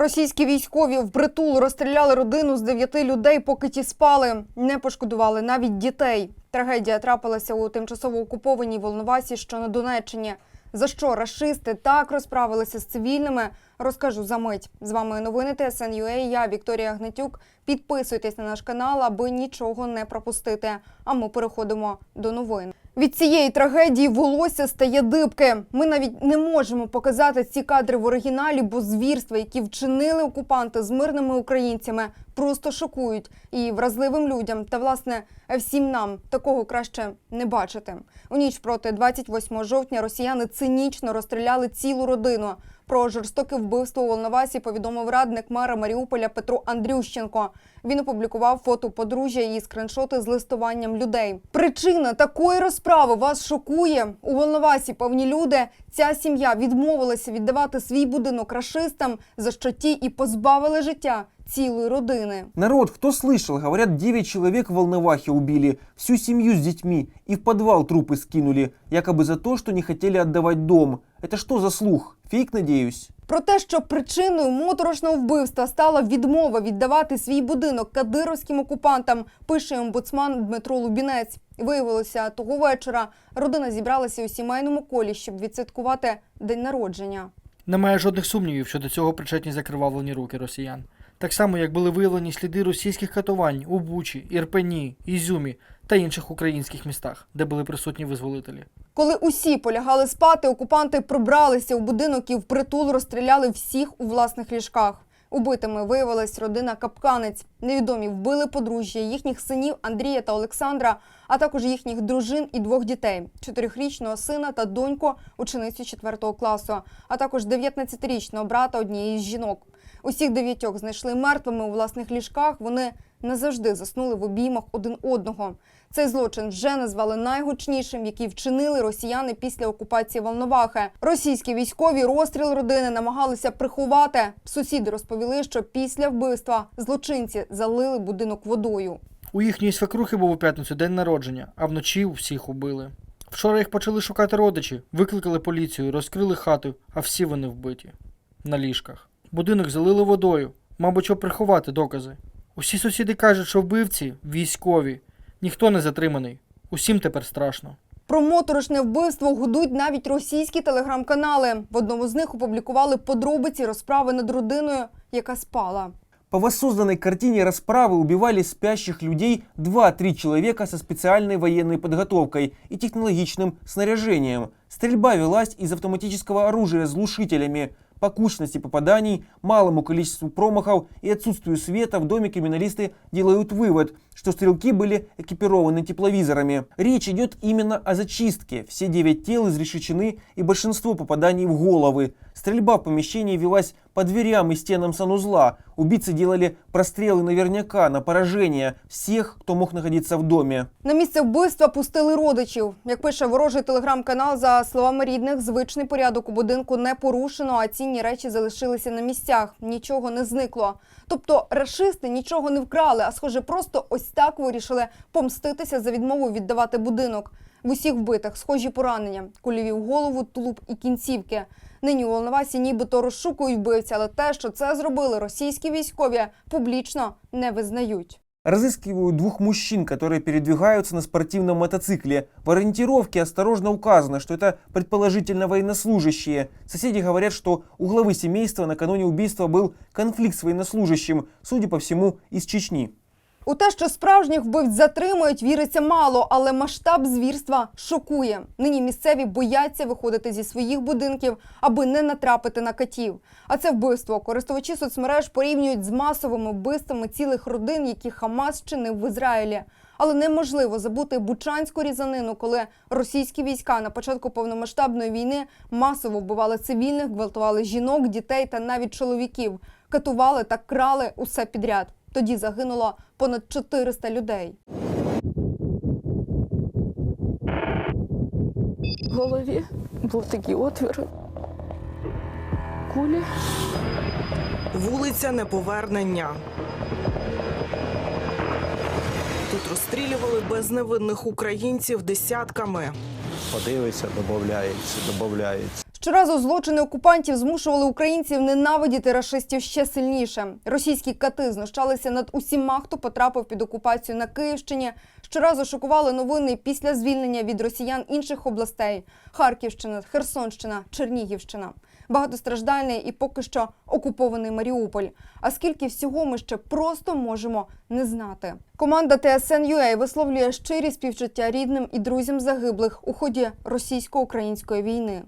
Російські військові впритул розстріляли родину з дев'яти людей, поки ті спали. Не пошкодували навіть дітей. Трагедія трапилася у тимчасово окупованій Волновасі, що на Донеччині. За що рашисти так розправилися з цивільними, розкажу за мить. З вами новини ТСН.UA, Я Вікторія Гнатюк. Підписуйтесь на наш канал, аби нічого не пропустити. А ми переходимо до новин. Від цієї трагедії волосся стає дибки. Ми навіть не можемо показати ці кадри в оригіналі, бо звірства, які вчинили окупанти з мирними українцями, просто шокують і вразливим людям та власне всім нам такого краще не бачити. У ніч проти 28 жовтня росіяни цинічно розстріляли цілу родину. Про жорстоке вбивство у Волновасі повідомив радник мера Маріуполя Петро Андрющенко. Він опублікував фото подружжя і скриншоти з листуванням людей. Причина такої розправи вас шокує. У Волновасі повні люди. Ця сім'я відмовилася віддавати свій будинок рашистам, за що ті і позбавили життя цілої родини. Народ, кто слышал, говорят, 9 человек в Волновахе убили, всю семью с детьми и в подвал трупы скинули, якобы за то, что не хотели отдавать дом. Это что за слух? Фейк, надеюсь? Про те, що причиною моторошного вбивства стала відмова віддавати свій будинок кадировським окупантам, пише омбудсман Дмитро Лубінець. Виявилося, того вечора родина зібралася у сімейному колі, щоб відсвяткувати день народження. Немає жодних сумнівів щодо цього причетні закривавлені руки росіян. Так само, як були виявлені сліди російських катувань у Бучі, Ірпені, Ізюмі та інших українських містах, де були присутні визволителі. Коли усі полягали спати, окупанти пробралися у будинок і впритул розстріляли всіх у власних ліжках. Убитими виявилась родина Капканець. Невідомі вбили подружжя, їхніх синів Андрія та Олександра, а також їхніх дружин і двох дітей: чотирьохрічного сина та доньку, ученицю 4 класу, а також 19-річного брата однієї з жінок. Усіх дев'ятьох знайшли мертвими у власних ліжках. Вони назавжди заснули в обіймах один одного. Цей злочин вже назвали найгучнішим, який вчинили росіяни після окупації Волновахи. Російські військові розстріл родини намагалися приховати. Сусіди розповіли, що після вбивства злочинці залили будинок водою. У їхньої свекрухи був у п'ятницю день народження, а вночі всіх убили. Вчора їх почали шукати родичі, викликали поліцію, розкрили хату, а всі вони вбиті. На ліжках. Будинок залили водою, мабуть, щоб приховати докази. Усі сусіди кажуть, що вбивці військові. Ніхто не затриманий. Усім тепер страшно. Про моторошне вбивство гудуть навіть російські телеграм-канали. В одному з них опублікували подробиці розправи над родиною, яка спала. По воссозданной картине расправы убивали спящих людей 2-3 человека со специальной военной подготовкой и технологичным снаряжением. Стрельба велась из автоматического оружия с глушителями. По кучности попаданий, малому количеству промахов и отсутствию света в доме криминалисты делают вывод, что стрелки были экипированы тепловизорами. Речь идет именно о зачистке. Все девять тел изрешечены и большинство попаданий в головы. Стрельба в помещении велась по дверям и стенам санузла. Убийцы делали прострелы наверняка на поражение всех, кто мог находиться в доме. На місце вбивства пустили родичів. Як пише ворожий телеграм-канал, за словами рідних, звичний порядок у будинку не порушено, а цінні речі залишилися на місцях. Нічого не зникло. Тобто рашисти нічого не вкрали, а схоже, просто ось так вирішили помститися за відмову віддавати будинок. В усіх вбитих схожі поранення, кульові в голову, тулуб і кінцівки. Нині у Волновасі нібито розшукують вбивця, але те, що це зробили російські військові, публічно не визнають. Разыскивают двух мужчин, которые передвигаются на спортивном мотоцикле. В ориентировке осторожно указано, что это предположительно военнослужащие. Соседи говорят, что у главы семейства накануне убийства был конфликт с военнослужащим, судя по всему, из Чечни. У те, що справжніх вбивць затримують, віриться мало, але масштаб звірства шокує. Нині місцеві бояться виходити зі своїх будинків, аби не натрапити на катів. А це вбивство користувачі соцмереж порівнюють з масовими вбивствами цілих родин, які Хамас чинив в Ізраїлі. Але неможливо забути бучанську різанину, коли російські війська на початку повномасштабної війни масово вбивали цивільних, гвалтували жінок, дітей та навіть чоловіків, катували та крали усе підряд. Тоді загинуло понад 400 людей. В голові був такий отвір. Кулі. Вулиця Неповернення. Тут розстрілювали безневинних українців десятками. подивиться, додається, додається. Щоразу злочини окупантів змушували українців ненавидіти рашистів ще сильніше. Російські кати знущалися над усіма, хто потрапив під окупацію на Київщині. Щоразу шокували новини після звільнення від росіян інших областей: Харківщина, Херсонщина, Чернігівщина. Багатостраждальний і поки що окупований Маріуполь. А скільки всього ми ще просто можемо не знати. Команда TSN.UA висловлює щирі співчуття рідним і друзям загиблих у ході російсько-української війни.